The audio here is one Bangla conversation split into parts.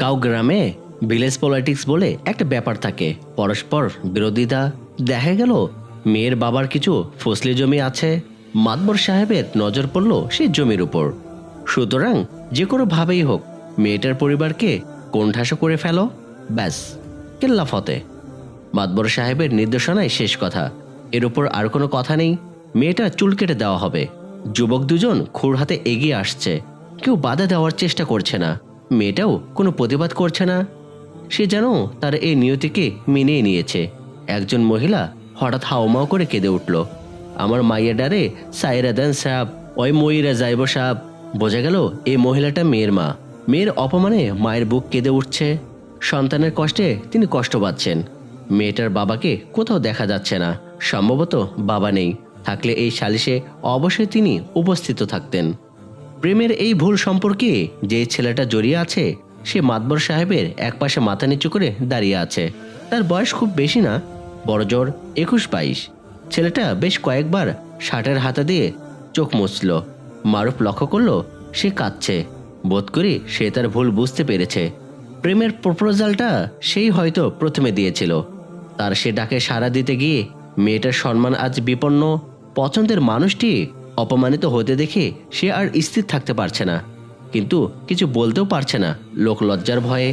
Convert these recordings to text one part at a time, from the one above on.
গাঁও গ্রামে ভিলেজ পলিটিক্স বলে একটা ব্যাপার থাকে। পরস্পর বিরোধিতা। দেখা গেল, মেয়ের বাবার কিছু ফসলি জমি আছে। মাতবর সাহেবের নজর পড়ল সেই জমির উপর। সুতরাং যে কোনো ভাবেই হোক, মেয়েটার পরিবারকে কোণঠাসা করে ফেলো। ব্যাস, কেল্লা ফতে। মাতবর সাহেবের নির্দেশনায় শেষ কথা। এর উপর আর কোনো কথা নেই। মেয়েটার চুল কেটে দেওয়া হবে। যুবক দুজন খুর হাতে এগিয়ে আসছে। কেউ বাধা দেওয়ার চেষ্টা করছে না। মেয়েটাও কোনো প্রতিবাদ করছে না। সে যেন তার এই নিয়তিকে মেনে নিয়েছে। একজন মহিলা হঠাৎ হাওমাও করে কেঁদে উঠল। আমার মাইয়া ডারে, সাইরা দেন সাপ, ওই ময়ূরা যাইব সাপ। বোঝা গেল এই মহিলাটা মেয়ের মা। মেয়ের অপমানে মায়ের বুক কেঁদে উঠছে। সন্তানের কষ্টে তিনি কষ্ট পাচ্ছেন। মেয়েটার বাবাকে কোথাও দেখা যাচ্ছে না। সম্ভবত বাবা নেই। থাকলে এই সালিশে অবশ্যই তিনি উপস্থিত থাকতেন। প্রেমের এই ভুল সম্পর্কে যে ছেলেটা জড়িয়ে আছে, সে মাতবর সাহেবের একপাশে মাথা নিচু করে দাঁড়িয়ে আছে। তার বয়স খুব বেশি না, বড় জোর একুশ বাইশ। ছেলেটা বেশ কয়েকবার শার্টের হাতা দিয়ে চোখ মুছল। মারুফ লক্ষ্য করল, সে কাঁদছে। বোধ করি সে তার ভুল বুঝতে পেরেছে। প্রেমের প্রপোজালটা সেই হয়তো প্রথমে দিয়েছিল। তার সে ডাকে সাড়া দিতে গিয়ে মেয়েটার সম্মান আজ বিপন্ন, পছন্দের মানুষটি অপমানিত হতে দেখে সে আর স্থির থাকতে পারছে না। কিন্তু কিছু বলতেও পারছে না, লোক লজ্জার ভয়ে।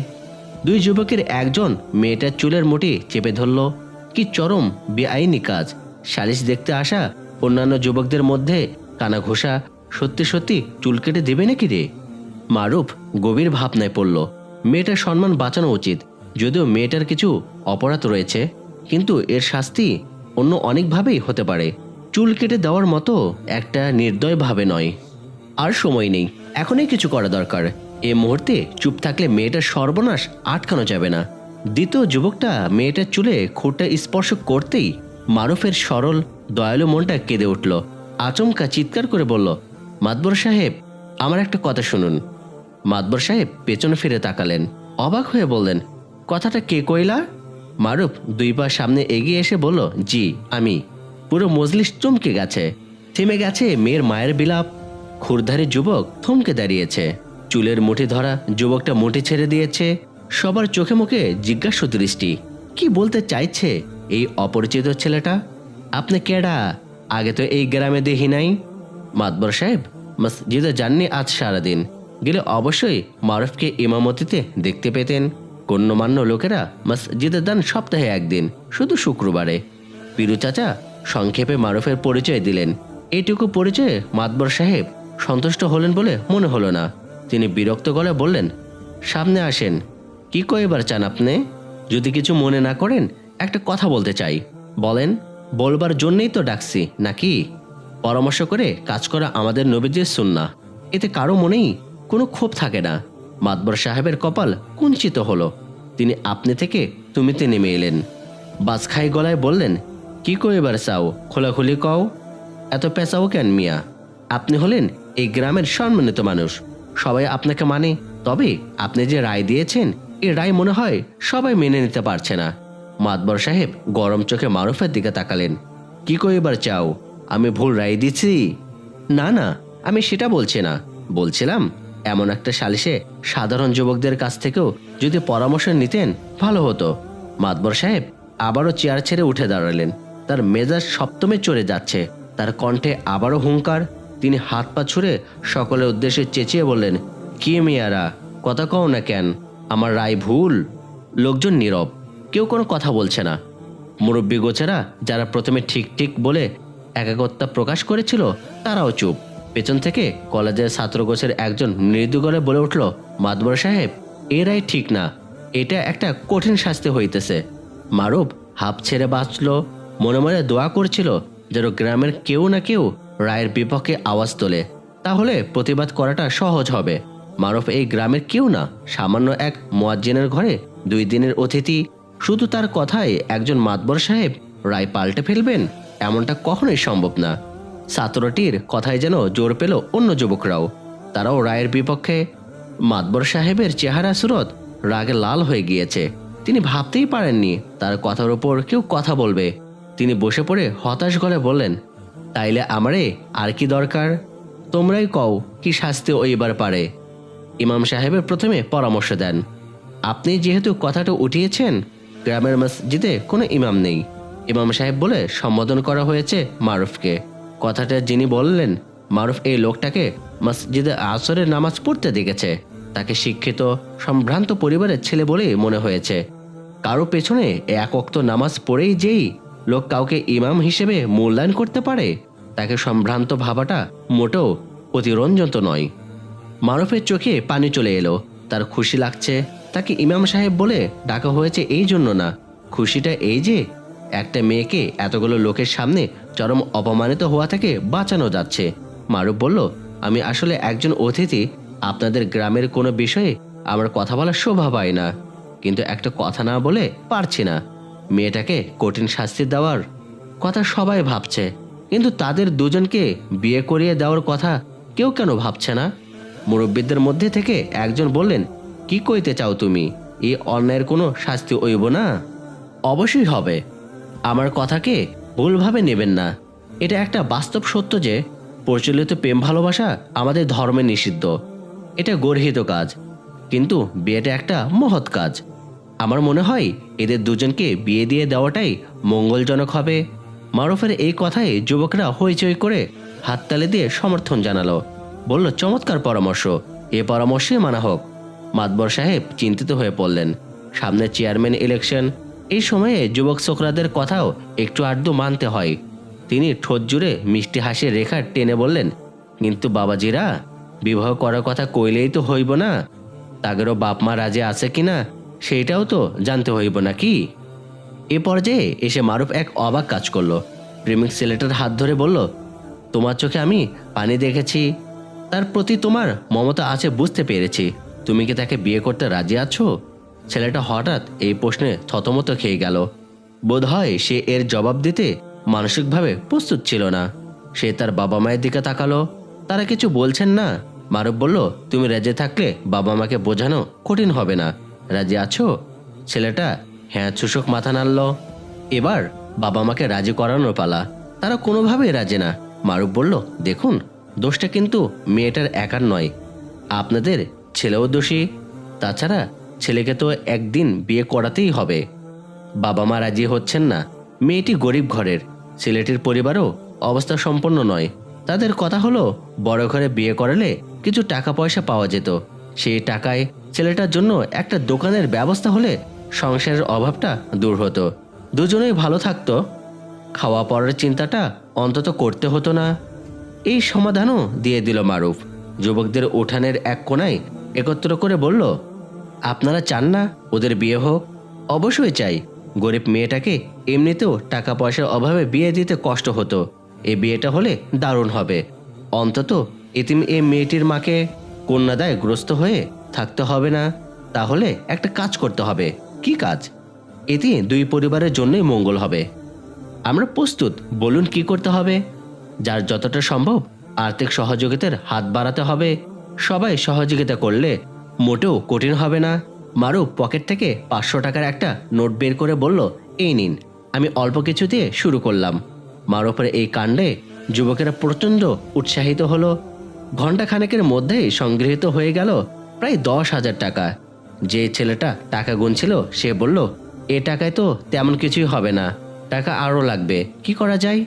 দুই যুবকের একজন মেয়েটার চুলের মুঠি চেপে ধরল। কি চরম, বেআইনি কাজ। সালিশ দেখতে আসা অন্যান্য যুবকদের মধ্যে কানা ঘোষা সত্যি সত্যি চুল কেটে দেবে নাকি রে? মারুফ গভীর ভাবনায় পড়ল। মেয়েটার সম্মান বাঁচানো উচিত, যদিও মেয়েটার কিছু অপরাধ রয়েছে। কিন্তু এর শাস্তি অন্য অনেকভাবেই হতে পারে। চুল কেটে দেওয়ার মতো একটা নির্দয়ভাবে নয়। আর সময় নেই। এখনই কিছু করা দরকার। এ মুহূর্তে চুপ থাকলে মেয়েটার সর্বনাশ আটকানো যাবে না। দ্বিতীয় যুবকটা মেয়েটার চুলে খুঁটটা স্পর্শ করতেই মারুফের সরল, দয়ালু মনটা কেঁদে উঠল। আচমকা চিৎকার করে বলল, মাতবর সাহেব, আমার একটা কথা শুনুন। মাতবর সাহেব পেছনে ফিরে তাকালেন। অবাক হয়ে বললেন, কথাটা কে কইলা? মারুফ দুই পা সামনে এগিয়ে এসে বলল, জি, আমি। পুরো মজলিস চমকে গেছে। থেমে গেছে মেয়ের মায়ের বিলাপ। খুরধারী যুবক থমকে দাঁড়িয়েছে। চুলের মুঠি ধরা যুবকটা মুঠি ছেড়ে দিয়েছে। সবার চোখে মুখে জিজ্ঞাসা দৃষ্টি, কি বলতে চাইছে এই অপরিচিত ছেলেটা? আপনি কেডা? আগে তো এই গ্রামে দেখি নাই। মাতবর সাহেব, মসজিদে যাননি আজ সারাদিন। গেলে অবশ্যই মারুফকে ইমামতিতে দেখতে পেতেন। গণ্যমান্য লোকেরা মসজিদে দান সপ্তাহে একদিন, শুধু শুক্রবারে। পিরু চাচা সংক্ষেপে মারুফের পরিচয় দিলেন। এইটুকু পরিচয়ে মাতবর সাহেব সন্তুষ্ট হলেন বলে মনে হলো না। তিনি বিরক্ত গলে বললেন, সামনে আসেন। কি কয়েবার চান আপনি? যদি কিছু মনে না করেন, একটা কথা বলতে চাই। বলেন, বলবার জন্যেই তো ডাকছি, নাকি? পরামর্শ করে কাজ করা আমাদের নবীজির সুন্না এতে কারও মনেই কোনো ক্ষোভ থাকে না। মাতবর সাহেবের কপাল কুঞ্চিত হলো। তিনি আপনি থেকে তুমিতে নেমে এলেন। বাজখাই গলায় বললেন কি কইবার চাও? খোলাখুলি কও? এত পেঁচাও কেন মিয়া? আপনি হলেন এই গ্রামের সম্মানিত মানুষ। সবাই আপনাকে মানে। তবে আপনি যে রায় দিয়েছেন এই রায় মনে হয় সবাই মেনে নিতে পারছে না। মাতবর সাহেব গরম চোখে মারুফের দিকে তাকালেন। কি কইবার চাও? আমি ভুল রায় দিচ্ছি না না, আমি সেটা বলছি না। বলছিলাম, এমন একটা সালিশে সাধারণ যুবকদের কাছ থেকেও যদি পরামর্শ নিতেন, ভালো হতো। মাতবর সাহেব আবারও চেয়ার ছেড়ে উঠে দাঁড়ালেন। তার মেজাজ সপ্তমে চড়ে যাচ্ছে। তার কণ্ঠে আবারও হুঙ্কার, তিনি হাত পা ছুঁড়ে সকলের উদ্দেশ্যে চেঁচিয়ে বললেন, কি মেয়ারা, কথা কও না কেন, আমার রায় ভুল। লোকজন নীরব, কেউ কোনো কথা বলছে না। মুরব্বী গোছেরা, যারা প্রথমে ঠিক ঠিক বলে একাকত্তা প্রকাশ করেছিল, তারাও চুপ। পেছন থেকে কলেজের ছাত্র গোছের একজন মৃদু গলে বলে উঠল মাতবর সাহেব, এ রায় ঠিক না, এটা একটা কঠিন শাস্তি হইতেছে। মারুফ হাফ ছেড়ে বাঁচল। মনে মনে দোয়া করছিল যেন গ্রামের কেউ না কেউ রায়ের বিপক্ষে আওয়াজ তোলে। তাহলে প্রতিবাদ করাটা সহজ হবে। মারফ এই গ্রামের কেউ না। সামান্য এক মোয়াজ্জিনের ঘরে দুই দিনের অতিথি। শুধু তার কথায় একজন মাতবর সাহেব রায় পাল্টে ফেলবেন, এমনটা কখনোই সম্ভব না। ছাত্রটির কথায় যেন জোর পেল অন্য যুবকরাও। তারাও রায়ের বিপক্ষে। মাতবর সাহেবের চেহারা সুরত রাগে লাল হয়ে গিয়েছে। তিনি ভাবতেই পারেননি তার কথার উপর কেউ কথা বলবে। তিনি বসে পড়ে হতাশ গলে বললেন, তাইলে আমারে আর কি দরকার? তোমরাই কও, কি শাস্তি ওইবার পারে। ইমাম সাহেবের প্রথমে পরামর্শ দেন, আপনি যেহেতু কথাটা উঠিয়েছেন, গ্রামের মসজিদে কোনো ইমাম নেই। ইমাম সাহেব বলে, সম্বোধন করা হয়েছে মারুফকে। কথাটা যিনি বললেন, মারুফ এই লোকটাকে মসজিদে আসরের নামাজ পড়তে দেখেছে। তাকে শিক্ষিত, সম্ভ্রান্ত পরিবারের ছেলে বলেই মনে হয়েছে। কারও পেছনে এক অক্ত নামাজ পড়েই যেই লোক কাউকে ইমাম হিসেবে মূল্যায়ন করতে পারে। তাকে সম্ভ্রান্ত ভাবাটা মোটেও অতিরঞ্জন্ত নয়। মারুফের চোখে পানি চলে এলো। তার খুশি লাগছে। তাকে ইমাম সাহেব বলে ডাকা হয়েছে এই জন্য না। খুশিটা এই যে, একটা মেয়েকে এতগুলো লোকের সামনে চরম অপমানিত হওয়া থেকে বাঁচানো যাচ্ছে। মারুফ বলল, আমি আসলে একজন অতিথি। আপনাদের গ্রামের কোনো বিষয়ে আমার কথা বলার শোভা পায় না। কিন্তু একটা কথা না বলে পারছি না। মেয়েটাকে কঠিন শাস্তি দেওয়ার কথা সবাই ভাবছে। কিন্তু তাদের দুজনকে বিয়ে করিয়ে দেওয়ার কথা কেউ কেন ভাবছে না? মুরব্বীদের মধ্যে থেকে একজন বললেন, কি কইতে চাও তুমি? এই অন্যায়ের কোনো শাস্তি হইব না? অবশ্যই হবে। আমার কথাকে ভুলভাবে নেবেন না। এটা একটা বাস্তব সত্য যে প্রচলিত প্রেম ভালোবাসা আমাদের ধর্মে নিষিদ্ধ। এটা গর্হিত কাজ। কিন্তু বিয়েটা একটা মহৎ কাজ। আমার মনে হয় এদের দুজনকে বিয়ে দিয়ে দেওয়াটাই মঙ্গলজনক হবে। মারুফের এই কথায় যুবকরা হইচই করে হাততালি দিয়ে সমর্থন জানালো। বলল, চমৎকার পরামর্শ। এ পরামর্শে মানা হোক। মাতবর সাহেব চিন্তিত হয়ে পড়লেন। সামনে চেয়ারম্যান ইলেকশন। এই সময়ে যুবক ছোকরাদের কথাও একটু আধটু মানতে হয়। তিনি ঠোঁট জুড়ে মিষ্টি হাসির রেখা টেনে বললেন, কিন্তু বাবাজিরা, বিবাহ করার কথা কইলেই তো হইব না। তাদেরও বাপ মা রাজে আছে কিনা সেইটাও তো জানতে হইব নাকি? এ পর্যায়ে এসে মারুফ এক অবাক কাজ করল। প্রেমিক ছেলেটার হাত ধরে বলল, তোমার চোখে আমি পানি দেখেছি। তার প্রতি তোমার মমতা আছে বুঝতে পেরেছি। তুমি কি তাকে বিয়ে করতে রাজি আছো? ছেলেটা হঠাৎ এই প্রশ্নে থতমত খেয়ে গেল। বোধ হয় সে এর জবাব দিতে মানসিকভাবে প্রস্তুত ছিল না। সে তার বাবা মায়ের দিকে তাকালো। তারা কিছু বলছেন না? মারুফ বলল, তুমি রাজি থাকলে বাবা মাকে বোঝানো কঠিন হবে না। রাজি আছো? ছেলেটা? হ্যাঁ চুষক মাথা নাড়ল। এবার বাবা মাকে রাজি করানোর পালা। তারা কোনোভাবেই রাজি না। মারুফ বলল, দেখুন, দোষটা কিন্তু মেয়েটার একার নয়। আপনাদের ছেলেও দোষী। তাছাড়া ছেলেকে তো একদিন বিয়ে করাতেই হবে। বাবা মা রাজি হচ্ছেন না। মেয়েটি গরিব ঘরের। ছেলেটির পরিবারও অবস্থা সম্পন্ন নয়। তাদের কথা হলো, বড় ঘরে বিয়ে করালে কিছু টাকা পয়সা পাওয়া যেত। সেই টাকায় ছেলেটার জন্য একটা দোকানের ব্যবস্থা হলে সংসারের অভাবটা দূর হতো। দুজনেই ভালো থাকতো। খাওয়া পড়ার চিন্তাটা অন্তত করতে হতো না। এই সমাধানও দিয়ে দিল মারুফ। যুবকদের উঠানের এক কোনায় একত্র করে বলল, আপনারা চান না ওদের বিয়ে হোক? অবশ্যই চাই। গরিব মেয়েটাকে এমনিতেও টাকা পয়সার অভাবে বিয়ে দিতে কষ্ট হতো। এই বিয়েটা হলে দারুণ হবে। অন্তত এতিম এই মেয়েটির মাকে কন্যাদায় গ্রস্ত হয়ে থাকতে হবে না। তাহলে একটা কাজ করতে হবে। কি কাজ? এতে দুই পরিবারের জন্যই মঙ্গল হবে। আমরা প্রস্তুত। বলুন কি করতে হবে? যার যতটা সম্ভব আর্থিক সহযোগিতার হাত বাড়াতে হবে। সবাই সহযোগিতা করলে মোটেও কঠিন হবে না। মারু পকেট থেকে পাঁচশো টাকার একটা নোট বের করে বলল, এই নিন। আমি অল্প কিছু দিয়ে শুরু করলাম। মারুফের এই কাণ্ডে যুবকেরা প্রচণ্ড উৎসাহিত হলো। ঘণ্টা খানেকের মধ্যেই সংগৃহীত হয়ে গেল প্রায় দশ হাজার টাকা। যে ছেলেটা টাকা গুনছিল, সে বলল, এ টাকায় তো তেমন কিছুই হবে না, টাকা আরও লাগবে, কি করা যায়?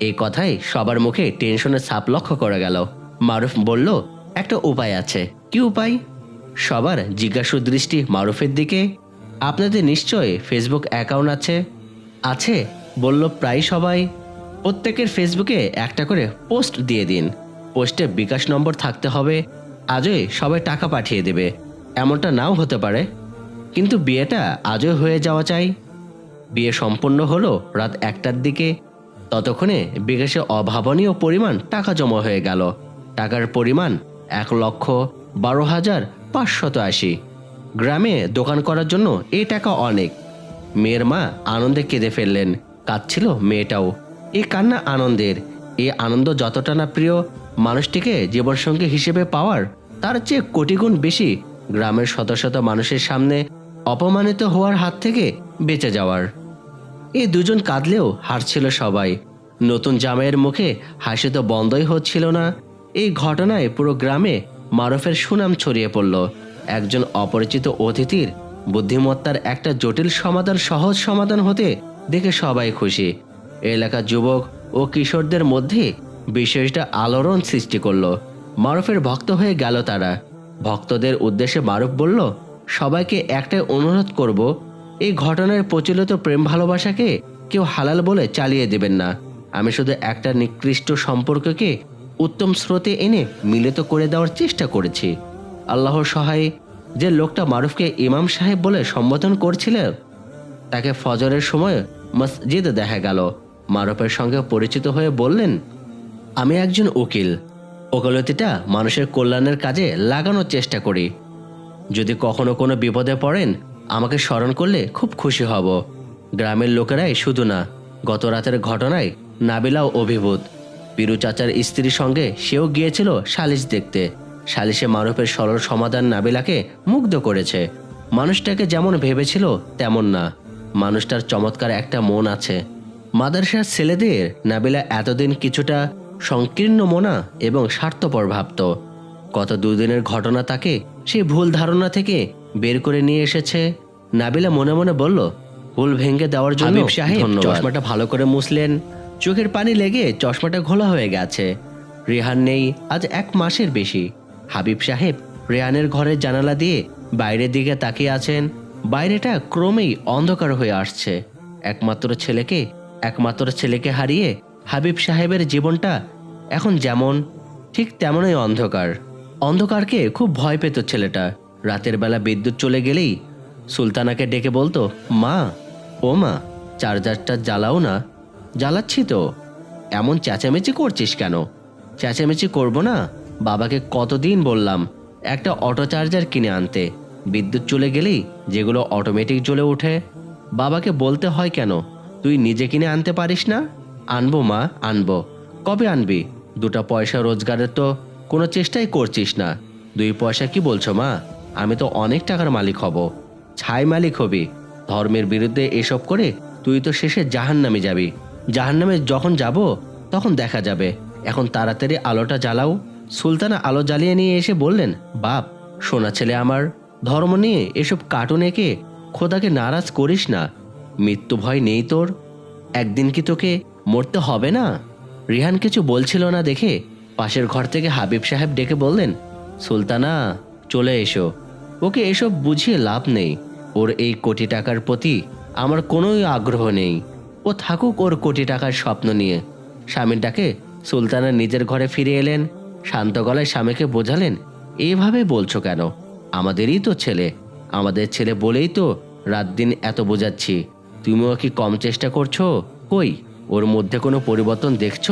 এই কথাই সবার মুখে টেনশনের ছাপ লক্ষ্য করা গেল। মারুফ বলল, একটা উপায় আছে। কি উপায়? সবার জিজ্ঞাসু দৃষ্টি মারুফের দিকে। আপনাদের নিশ্চয় ফেসবুক অ্যাকাউন্ট আছে? আছে, বলল প্রায় সবাই। প্রত্যেকের ফেসবুকে একটা করে পোস্ট দিয়ে দিন। পোস্টে বিকাশ নম্বর থাকতে হবে আজই সবাই টাকা পাঠিয়ে দেবে। এমনটা নাও হতে পারে। কিন্তু বিয়েটা আজই হয়ে যাওয়া চাই। বিয়ে সম্পন্ন হলো রাত একটার দিকে। ততক্ষণে বিকাশে অভাবনীয় পরিমাণ টাকা জমা হয়ে গেল। টাকার পরিমাণ এক লক্ষ বারো হাজার পাঁচশত আশি। গ্রামে দোকান করার জন্য এই টাকা অনেক। মেয়ের মা আনন্দে কেঁদে ফেললেন। কাঁদছিল মেয়েটাও। এই কান্না আনন্দের। এই আনন্দ যতটা না প্রিয় মানুষটিকে জীবনসঙ্গী হিসেবে পাওয়ার তার চেয়ে কোটিগুণ বেশি গ্রামের শত শত মানুষের সামনে অপমানিত হওয়ার হাত থেকে বেঁচে যাওয়ার। এই দুজন কাঁদলেও হারছিল সবাই। নতুন জামাইয়ের মুখে হাসি তো বন্ধই হচ্ছিল না। এই ঘটনায় পুরো গ্রামে মারফের সুনাম ছড়িয়ে পড়ল। একজন অপরিচিত অতিথির বুদ্ধিমত্তার একটা জটিল সমাধান সহজ সমাধান হতে দেখে সবাই খুশি। এলাকার যুবক ও কিশোরদের মধ্যে বিষয়টা আলোড়ন সৃষ্টি করল। মারুফের ভক্ত হয়ে গেল তারা। ভক্তদের উদ্দেশ্যে মারুফ বলল, সবাইকে একটাই অনুরোধ করব, এই ঘটনার প্রচলিত প্রেম ভালোবাসাকে কেউ হালাল বলে চালিয়ে দেবেন না। আমি শুধু একটা নিকৃষ্ট সম্পর্ককে উত্তম স্রোতে এনে মিলিত করে দেওয়ার চেষ্টা করেছি। আল্লাহর সহায়ে যে লোকটা মারুফকে ইমাম সাহেব বলে সম্বোধন করছিল, তাকে ফজরের সময় মসজিদে দেখা গেল। মারুফের সঙ্গে পরিচিত হয়ে বললেন আমি একজন উকিল। ওকালতিটা মানুষের কল্যাণের কাজে লাগানোর চেষ্টা করি। যদি কখনো কোনো বিপদে পড়েন, আমাকে স্মরণ করলে খুব খুশি হব। গ্রামের লোকেরাই শুধু না, গত রাতের ঘটনায় নাবিলাও অভিভূত। পিরু চাচার স্ত্রীর সঙ্গে সেও গিয়েছিল সালিশ দেখতে। সালিশে মারুফের সরল সমাধান নাবিলাকে মুগ্ধ করেছে। মানুষটাকে যেমন ভেবেছিল তেমন না। মানুষটার চমৎকার একটা মন আছে। মাদ্রাসার ছেলেদের নাবিলা এতদিন কিছুটা সংকীর্ণ মনা এবং স্বার্থপর ভাবত। গত দুদিনের ঘটনা তাকে সেই ভুল ধারণা থেকে বের করে নিয়ে এসেছে। নাবিলা মনে মনে বলল ভুল ভেঙে দেওয়ার জন্য সাহেব, চশমাটা ভালো করে মুছলেন। চোখের পানি লেগে চশমাটা ঘোলা হয়ে গেছে। রেহান নেই আজ এক মাসের বেশি। হাবিব সাহেব রেহানের ঘরের জানালা দিয়ে বাইরের দিকে তাকিয়ে আছেন। বাইরেটা ক্রমেই অন্ধকার হয়ে আসছে। একমাত্র ছেলেকে একমাত্র ছেলেকে হারিয়ে হাবিব সাহেবের জীবনটা এখন যেমন, ঠিক তেমনই অন্ধকার। অন্ধকারকে খুব ভয় পেত ছেলেটা। রাতের বেলা বিদ্যুৎ চলে গেলেই সুলতানাকে ডেকে বলতো, মা, ও মা, চার্জারটা জ্বালাও না। জ্বালাচ্ছি তো। এমন চেঁচামেচি করছিস কেন? চেঁচামেচি করব না? বাবাকে কতদিন বললাম, একটা অটো চার্জার কিনে আনতে। বিদ্যুৎ চলে গেলেই যেগুলো অটোমেটিক জ্বলে ওঠে। বাবাকে বলতে হয় কেন, তুই নিজে কিনে আনতে পারিস না? আনব মা, আনব। কবে আনবি? দুটো পয়সা রোজগারের তো কোনো চেষ্টাই করছিস না। দুই পয়সা কি বলছো মা? আমি তো অনেক টাকার মালিক হব। ছাই মালিক হবি। ধর্মের বিরুদ্ধে এসব করে তুই তো শেষে জাহান নামে যাবি। জাহান নামে যখন যাব, তখন দেখা যাবে। এখন তাড়াতাড়ি আলোটা জ্বালাও। সুলতানা আলো জ্বালিয়ে নিয়ে এসে বললেন, বাপ, সোনা ছেলে আমার, ধর্ম নিয়ে এসব কার্টুন এঁকে খোদাকে নারাজ করিস না। মৃত্যু ভয় নেই তোর। একদিন কি তোকে মরতে হবে না। রিহান কিছু বলছিল না দেখে পাশের ঘর থেকে হাবিব সাহেব ডেকে বললেন, সুলতানা, চলে এসো। ওকে এসব বুঝিয়ে লাভ নেই। ওর এই কোটি টাকার প্রতি আমার কোনোই আগ্রহ নেই। ও থাকুক ওর কোটি টাকার স্বপ্ন নিয়ে। স্বামীর ডাকে সুলতানা নিজের ঘরে ফিরে এলেন। শান্ত গলায় স্বামীকে বোঝালেন এইভাবে বলছো কেন? আমাদেরই তো ছেলে। আমাদের ছেলে বলেই তো রাত দিন এত বোঝাচ্ছি। তুমিও কি কম চেষ্টা করছ? কই? ওর মধ্যে কোনো পরিবর্তন দেখছ?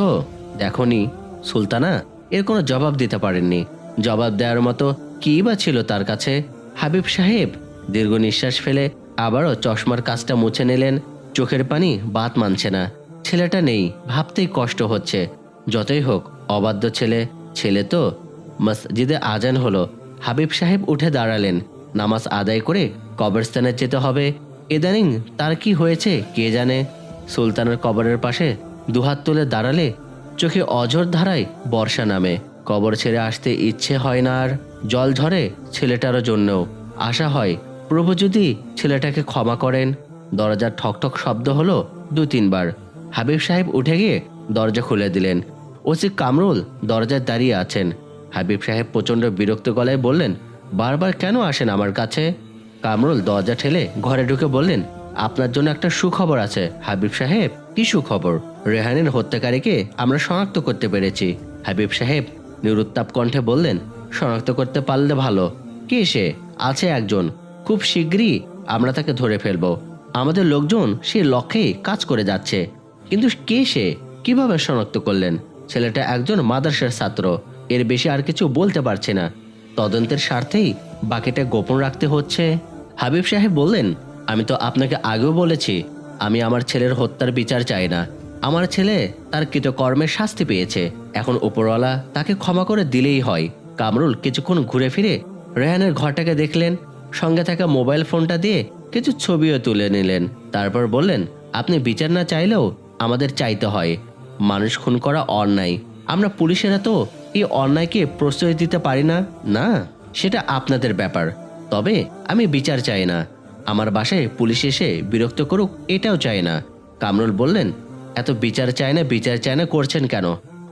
দেখনি, সুলতানা, এর কোনো জবাব দিতে পারেননি। জবাব দেওয়ার মতো কী বা ছিল তার কাছে? হাবিব সাহেব, দীর্ঘ নিঃশ্বাস ফেলে আবারও চশমার কাজটা মুছে নিলেন। চোখের পানি বাত মানছে না। ছেলেটা নেই, ভাবতেই কষ্ট হচ্ছে। যতই হোক, অবাধ্য ছেলে ছেলে তো। মসজিদে আজান হলো। হাবিব সাহেব উঠে দাঁড়ালেন। নামাজ আদায় করে কবরস্থানে যেতে হবে। ইদানিং তার কি হয়েছে কে জানে? সুলতানের কবরের পাশে দুহাত তুলে দাঁড়ালে চোখে অঝর ধারায় বর্ষা নামে। কবর ছেড়ে আসতে ইচ্ছে হয় না আর জল ঝরে ছেলেটারও জন্যও। আশা হয়, প্রভু যদি ছেলেটাকে ক্ষমা করেন। দরজার ঠকঠক শব্দ হলো দু তিনবার। হাবিব সাহেব উঠে গিয়ে দরজা খুলে দিলেন। ওসি কামরুল দরজায় দাঁড়িয়ে আছেন। হাবিব সাহেব প্রচণ্ড বিরক্ত গলায় বললেন, বারবার কেন আসেন আমার কাছে? কামরুল দরজা ঠেলে ঘরে ঢুকে বললেন আপনার জন্য একটা সুখবর আছে, হাবিব সাহেব। কি সুখবর? রেহানের হত্যাকারীকে আমরা শনাক্ত করতে পেরেছি। হাবিব সাহেব নিরুত্তাপ কণ্ঠে বললেন, শনাক্ত করতে পারলে ভালো। কে সে? আছে একজন। খুব শীঘ্রই আমরা তাকে ধরে ফেলব। আমাদের লোকজন সে লক্ষ্যেই কাজ করে যাচ্ছে। কিন্তু কে সে? কীভাবে শনাক্ত করলেন? ছেলেটা একজন মাদ্রাসার ছাত্র। এর বেশি আর কিছু বলতে পারছে না। তদন্তের স্বার্থেই বাকিটা গোপন রাখতে হচ্ছে। হাবিব সাহেব বললেন আমি তো আপনাকে আগেও বলেছি, আমি আমার ছেলের হত্যার বিচার চাই না। আমার ছেলে তার কৃতকর্মের শাস্তি পেয়েছে। এখন উপরওয়ালা তাকে ক্ষমা করে দিলেই হয়। কামরুল কিছুক্ষণ ঘুরে ফিরে রেহানের ঘরটাকে দেখলেন, সঙ্গে থাকা মোবাইল ফোনটা দিয়ে কিছু ছবিও তুলে নিলেন। তারপর বললেন, আপনি বিচার না চাইলেও আমাদের চাইতে হয়। মানুষ খুন করা অন্যায়। আমরা পুলিশেরা তো এই অন্যায়কে প্রশ্রয় দিতে পারি না না? সেটা আপনাদের ব্যাপার। তবে আমি বিচার চাই না। আমার বাসায় পুলিশ এসে বিরক্ত করুক, এটাও চায় না। কামরুল বললেন, এত বিচার চায় না, বিচার চায় না, করছেন কেন?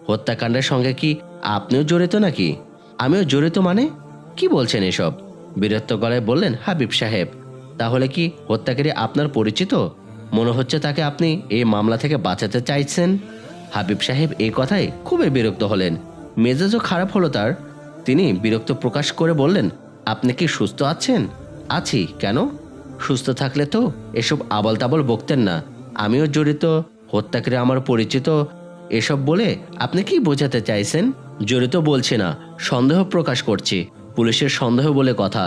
হত্যাকাণ্ডের সঙ্গে কি আপনিও জড়িত নাকি? আমিও জড়িত মানে? কি বলছেন এসব? বীরত্ব গলায় বললেন, হাবিব সাহেব, তাহলে কি হত্যাকারী আপনার পরিচিত? মনে হচ্ছে তাকে আপনি এই মামলা থেকে বাঁচাতে চাইছেন? হাবিব সাহেব এই কথায় খুবই বিরক্ত হলেন। মেজাজও খারাপ হলো তার। তিনি বিরক্ত প্রকাশ করে বললেন, আপনি কি সুস্থ আছেন? আছি। কেন? সুস্থ থাকলে তো এসব আবল তাবল বকতেন না। আমিও জড়িত, হত্যাকারী আমার পরিচিত। এসব বলে আপনি কি বোঝাতে চাইছেন? জড়িত বলছি না, সন্দেহ প্রকাশ করছি, পুলিশের সন্দেহ বলে কথা।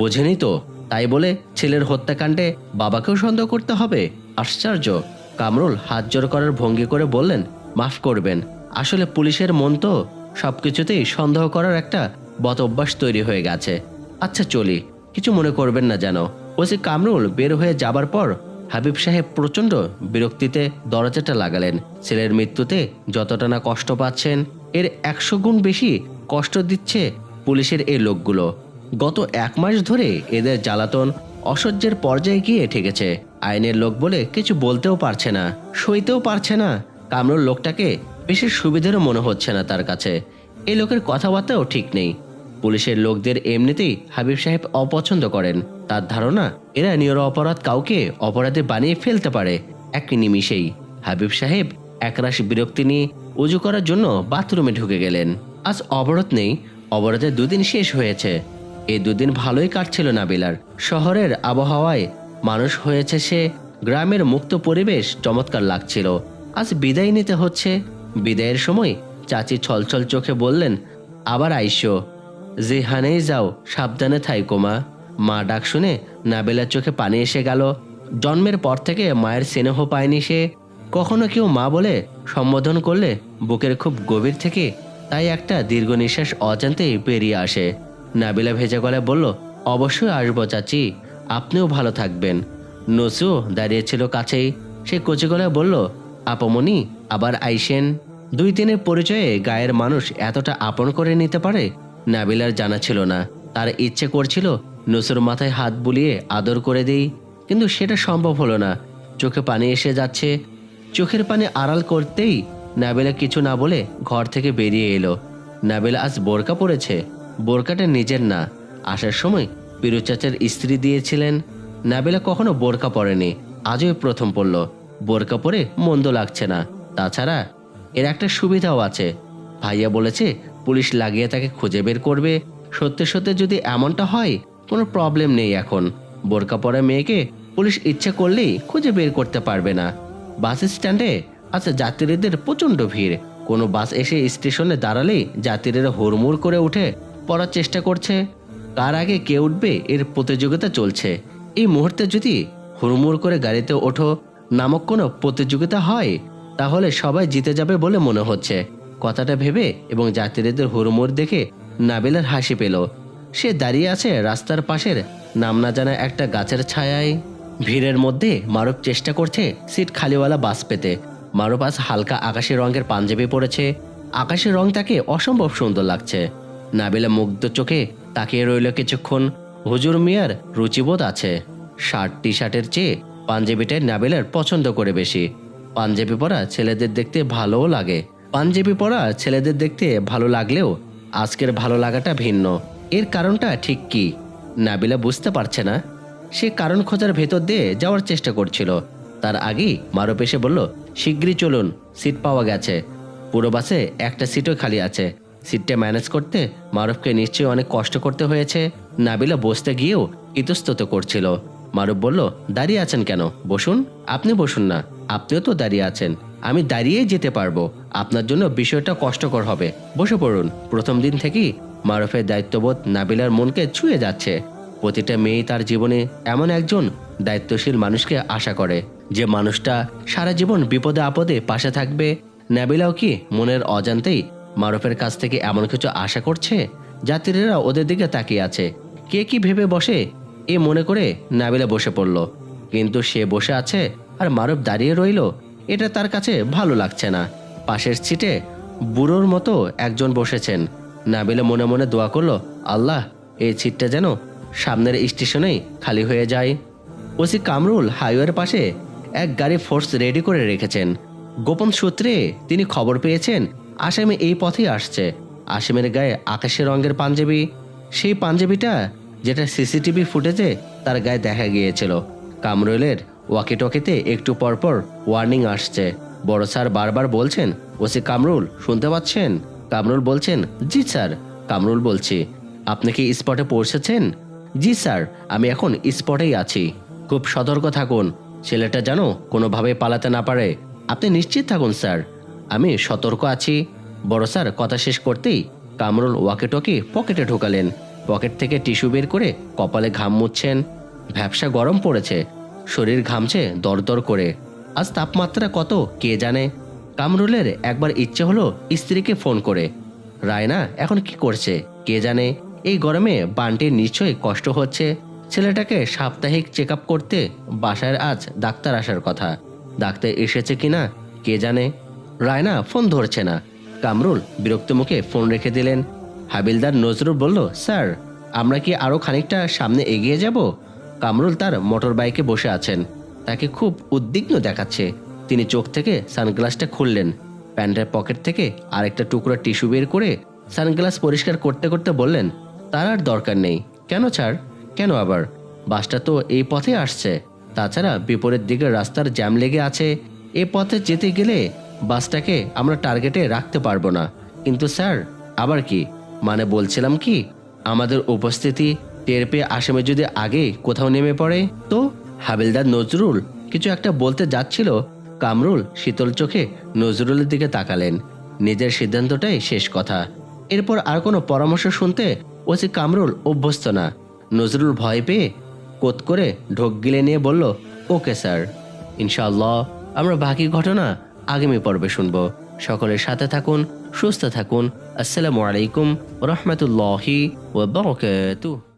বোঝেনি তো, তাই বলে ছেলের হত্যাকাণ্ডে বাবাকেও সন্দেহ করতে হবে? আশ্চর্য, কামরুল হাত জোর করার ভঙ্গি করে বললেন, মাফ করবেন, আসলে পুলিশের মন তো সবকিছুতেই সন্দেহ করার একটা বদ অভ্যাস তৈরি হয়ে গেছে। আচ্ছা চলি, কিছু মনে করবেন না যেন। ওসি কামরুল বের হয়ে যাবার পর হাবিব সাহেব প্রচণ্ড বিরক্তিতে দরজাটা লাগালেন। ছেলের মৃত্যুতে যতটা না কষ্ট পাচ্ছেন, এর একশো গুণ বেশি কষ্ট দিচ্ছে পুলিশের এই লোকগুলো। গত এক মাস ধরে এদের জ্বালাতন অসহ্যের পর্যায়ে গিয়ে ঠেকেছে। আইনের লোক বলে কিছু বলতেও পারছে না, সইতেও পারছে না। কামরুল লোকটাকে বেশি সুবিধেরও মনে হচ্ছে না তার কাছে। এই লোকের কথাবার্তাও ঠিক নেই। পুলিশের লোকদের এমনিতেই হাবিব সাহেব অপছন্দ করেন। তার ধারণা, এরা নির অপরাধ কাউকে অপরাধে বানিয়ে ফেলতে পারে। এক নিমিষেই হাবিব সাহেব একরাশ বিরক্তি নিয়ে উজু করার জন্য বাথরুমে ঢুকে গেলেন। আজ অবরোধ নেই, অবরোধের দুদিন শেষ হয়েছে। এই দুদিন ভালোই কাটছিল নাবিলার। শহরের আবহাওয়ায় মানুষ হয়েছে সে গ্রামের মুক্ত পরিবেশ চমৎকার লাগছিল। আজ বিদায় নিতে হচ্ছে। বিদায়ের সময় চাচি ছলছল চোখে বললেন, আবার আইসো। যেখানেই যাও, সাবধানে থাইকো, মা। মা ডাক শুনে নাবেলার চোখে পানি এসে গেল। জন্মের পর থেকে মায়ের স্নেহ পায়নি সে। কখনো কেউ মা বলে সম্বোধন করলে বুকের খুব গভীর থেকে তাই একটা দীর্ঘ নিঃশ্বাস অজান্তেই বেরিয়ে আসে। নাবিলা ভেজা গলায় বলল, অবশ্যই আসব চাচি, আপনিও ভালো থাকবেন। নসু দাঁড়িয়েছিল কাছেই। সে কচি গলায় বলল, আপমনি আবার আইসেন? দুই দিনের পরিচয়ে গায়ের মানুষ এতটা আপন করে নিতে পারে নাবিলার জানা ছিল না। তার ইচ্ছে করছিল নসুর মাথায় হাত বুলিয়ে আদর করে দেই, কিন্তু সেটা সম্ভব হলো না। চোখে পানি এসে যাচ্ছে। চোখের পানি আড়াল করতেই নাবিলা কিছু না বলে ঘর থেকে বেরিয়ে এলো। নাবিলা আজ বোরকা পরেছে। বোরকাটা নিজের না। আসার সময় পিরু চাচার স্ত্রী দিয়েছিলেন। নাবিলা কখনো বোরকা পরেনি। আজই প্রথম পড়ল বোরকা পরে মন্দ লাগছে না। তাছাড়া এর একটা সুবিধাও আছে। ভাইয়া বলেছে পুলিশ লাগিয়ে তাকে খুঁজে বের করবে। সত্যি সত্যি যদি এমনটা হয়, কোনো প্রবলেম নেই এখন। বোরকা পরা মেয়েকে পুলিশ ইচ্ছে করলেই খুঁজে বের করতে পারবে না। বাস স্ট্যান্ডে আচ্ছা যাত্রীদের প্রচণ্ড ভিড়। কোনো বাস এসে স্টেশনে দাঁড়ালেই যাত্রীরা হুড়মুড় করে উঠে পড়ার চেষ্টা করছে। কার আগে কে উঠবে এর প্রতিযোগিতা চলছে। এই মুহূর্তে যদি হুড়মুড় করে গাড়িতে ওঠো, নামক কোনো প্রতিযোগিতা হয়, তাহলে সবাই জিতে যাবে বলে মনে হচ্ছে। কথাটা ভেবে এবং যাত্রীদের হুড়মুড় দেখে নাবিলার হাসি পেল। সে দাঁড়িয়ে আছে রাস্তার পাশের নাম না জানা একটা গাছের ছায়ায়। ভিড়ের মধ্যে মারুফ চেষ্টা করছে সিট খালিওয়ালা বাস পেতে। মারুফ আজ হালকা আকাশি রঙের পাঞ্জাবি পরেছে। আকাশি রং তাকে অসম্ভব সুন্দর লাগছে। নাবিলা মুগ্ধ চোখে তাকিয়ে রইল কিছুক্ষণ। হুজুর মিয়ার রুচিবোধ আছে। শার্ট টি শার্টের চেয়ে পাঞ্জাবিটাই নাবিলার পছন্দ করে বেশি। পাঞ্জাবি পরা ছেলেদের দেখতে ভালোও লাগে। পাঞ্জাবি পরা ছেলেদের দেখতে ভালো লাগলেও আজকের ভালো লাগাটা ভিন্ন। এর কারণটা ঠিক কি? নাবিলা বুঝতে পারছে না। সে কারণ খোঁজার ভেতর দিয়ে যাওয়ার চেষ্টা করছিল। তার আগেই মারুপ এসে বলল, শিগগিরই চলুন, সিট পাওয়া গেছে। পুরো বাসে একটা সিটও খালি আছে। সিটটা ম্যানেজ করতে মারুফকে নিশ্চয়ই অনেক কষ্ট করতে হয়েছে। নাবিলা বসতে গিয়েও ইতস্তত করছিল। মারুফ বলল, দাঁড়িয়ে আছেন কেন? বসুন। আপনি বসুন না। আপনিও তো দাঁড়িয়ে আছেন। আমি দাঁড়িয়েই যেতে পারব। আপনার জন্য বিষয়টা কষ্টকর হবে। বসে পড়ুন। প্রথম দিন থেকেই মারুফের দায়িত্ববোধ নাবিলার মনকে ছুঁয়ে যাচ্ছে। প্রতিটা মেয়ে তার জীবনে এমন একজন দায়িত্বশীল মানুষকে আশা করে। যে মানুষটা সারা জীবন বিপদে আপদে পাশে থাকবে। নাবিলাও কি মনের অজান্তেই মারুফের কাছ থেকে এমন কিছু আশা করছে? যাত্রীরা ওদের দিকে তাকিয়ে আছে। কে কি ভেবে বসে? এ মনে করে নাবিলা বসে পড়ল। কিন্তু সে বসে আছে আর মারুফ দাঁড়িয়ে রইল। এটা তার কাছে ভালো লাগছে না। পাশের সিটে বুড়োর মতো একজন বসেছেন। নাবিলা মনে মনে দোয়া করল, আল্লাহ, এই সিটটা যেন সামনের স্টেশনেই খালি হয়ে যায়। ওসি কামরুল হাইওয়ের পাশে এক গাড়ি ফোর্স রেডি করে রেখেছেন। গোপন সূত্রে তিনি খবর পেয়েছেন, আসামি এই পথেই আসছে। আসামের গায়ে আকাশি রঙের পাঞ্জাবি। সেই পাঞ্জাবিটা যেটা সিসিটিভি ফুটেজে তার গায়ে দেখা গিয়েছিল। কামরুলের ওয়াকি টকিতে একটু পরপর ওয়ার্নিং আসছে। বড় স্যার বারবার বলছেন, ওসি কামরুল, শুনতে পাচ্ছেন? কামরুল বলছেন, জি স্যার। কামরুল বলছি, আপনি কি স্পটে পৌঁছেছেন? জি স্যার, আমি এখন স্পটেই আছি। খুব সতর্ক থাকুন। ছেলেটা যেন কোনোভাবে পালাতে না পারে। আপনি নিশ্চিত থাকুন স্যার, আমি সতর্ক আছি। বড় স্যার কথা শেষ করতেই কামরুল ওয়াকেটকি পকেটে ঢোকালেন। পকেট থেকে টিস্যু বের করে কপালে ঘাম মুছছেন। ভ্যাবসা গরম পড়েছে। শরীর ঘামছে দরদর করে। আজ তাপমাত্রা কত, কে জানে? কামরুলের একবার ইচ্ছে হলো স্ত্রীকে ফোন করে। রায়না এখন কি করছে, কে জানে? এই গরমে বান্টির নিশ্চয়ই কষ্ট হচ্ছে। ছেলেটাকে সাপ্তাহিক চেক করতে বাসায় আজ ডাক্তার আসার কথা। ডাক্তার এসেছে কিনা, কে জানে? রায়না ফোন ধরছে না। কামরুল বিরক্ত মুখে ফোন রেখে দিলেন। হাবিলদার নজরুল বলল, স্যার, আমরা কি আরও খানিকটা সামনে এগিয়ে যাব? কামরুল তার মোটর বাইকে বসে আছেন। তাকে খুব উদ্বিগ্ন দেখাচ্ছে। তিনি চোখ থেকে সানগ্লাসটা খুললেন। প্যান্টের পকেট থেকে আরেকটা টুকরো টিস্যু বের করে সানগ্লাস পরিষ্কার করতে করতে বললেন, তার আর দরকার নেই। কেন ছাড়? কেন আবার? বাসটা তো এই পথে আসছে। তাছাড়া বিপরীত দিকের রাস্তার জ্যাম লেগে আছে। এ পথে যেতে গেলে বাসটাকে আমরা টার্গেটে রাখতে পারব না। কিন্তু স্যার, আবার কি? মানে বলছিলাম কি, আমাদের উপস্থিতি টের পেয়ে আসামে যদি আগে কোথাও নেমে পড়ে, তো হাবিলদার নজরুল কিছু একটা বলতে যাচ্ছিল। কামরুল শীতল চোখে নজরুলের দিকে তাকালেন। নিজের সিদ্ধান্তটাই শেষ কথা। এরপর আর কোনো পরামর্শ শুনতে ওসি কামরুল অভ্যস্ত না। নজরুল ভয় পেয়ে কোত করে ঢোক গিলে নিয়ে বলল, ওকে স্যার, ইনশাআল্লাহ আমরা বাকি ঘটনা আগামী পর্বে শুনব। সকলের সাথে থাকুন, সুস্থ থাকুন। আসসালামু আলাইকুম রহমতুল্লাহি ওয়া বারাকাতুহু।